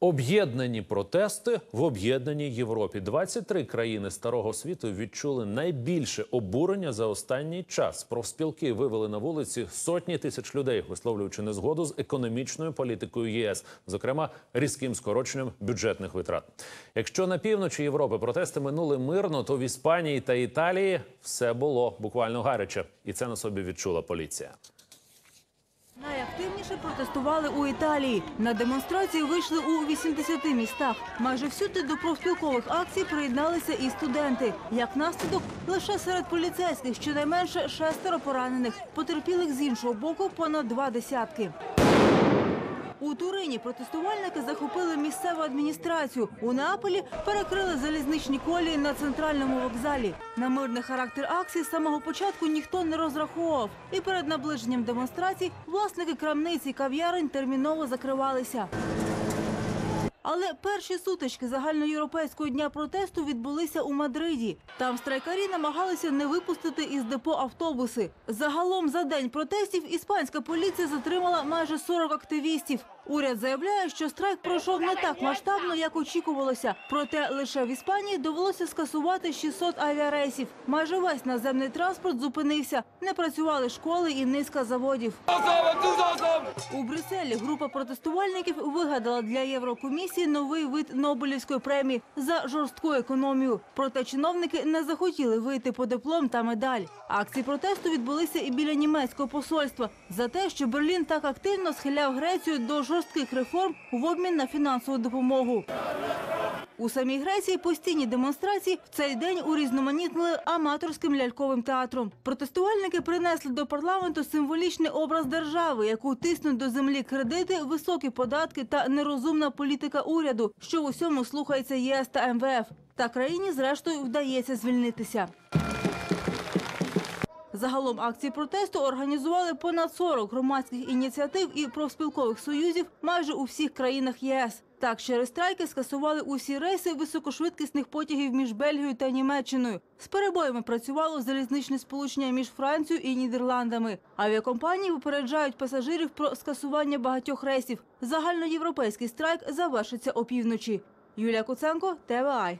Об'єднані протести в об'єднаній Європі. 23 країни старого світу відчули найбільше обурення за останній час. Профспілки вивели на вулиці сотні тисяч людей, висловлюючи незгоду з економічною політикою ЄС, зокрема різким скороченням бюджетних витрат. Якщо на півночі Європи протести минули мирно, то в Іспанії та Італії все було буквально гаряче, і це на собі відчула поліція. Найактивніше протестували у Італії. На демонстрації вийшли у 80 містах. Майже всюди до профспілкових акцій приєдналися і студенти. Як наслідок, лише серед поліцейських щонайменше шестеро поранених. Потерпілих з іншого боку понад два десятки. У Турині протестувальники захопили місцеву адміністрацію. У Неаполі перекрили залізничні колії на центральному вокзалі. На мирний характер акції з самого початку ніхто не розраховував. І перед наближенням демонстрацій власники крамниць і кав'ярень терміново закривалися. Але перші сутички загальноєвропейського дня протесту відбулися у Мадриді. Там страйкарі намагалися не випустити із депо автобуси. Загалом за день протестів іспанська поліція затримала майже 40 активістів. Уряд заявляє, що страйк пройшов не так масштабно, як очікувалося. Проте лише в Іспанії довелося скасувати 600 авіарейсів. Майже весь наземний транспорт зупинився. Не працювали школи і низка заводів. У Брюсселі група протестувальників вигадала для Єврокомісії новий вид Нобелівської премії за жорстку економію. Проте чиновники не захотіли вийти по диплом та медаль. Акції протесту відбулися і біля німецького посольства за те, що Берлін так активно схиляв Грецію до жорстких реформ в обмін на фінансову допомогу. У самій Греції постійні демонстрації в цей день урізноманітнили аматорським ляльковим театром. Протестувальники принесли до парламенту символічний образ держави, яку тиснуть до землі кредити, високі податки та нерозумна політика уряду, що в усьому слухається ЄС та МВФ. Та країні, зрештою, вдається звільнитися. Загалом акції протесту організували понад 40 громадських ініціатив і профспілкових союзів майже у всіх країнах ЄС. Так, через страйки скасували усі рейси високошвидкісних потягів між Бельгією та Німеччиною. З перебоями працювало залізничне сполучення між Францією і Нідерландами. Авіакомпанії попереджають пасажирів про скасування багатьох рейсів. Загальноєвропейський страйк завершиться опівночі. Юлія Куценко, ТВАЙ.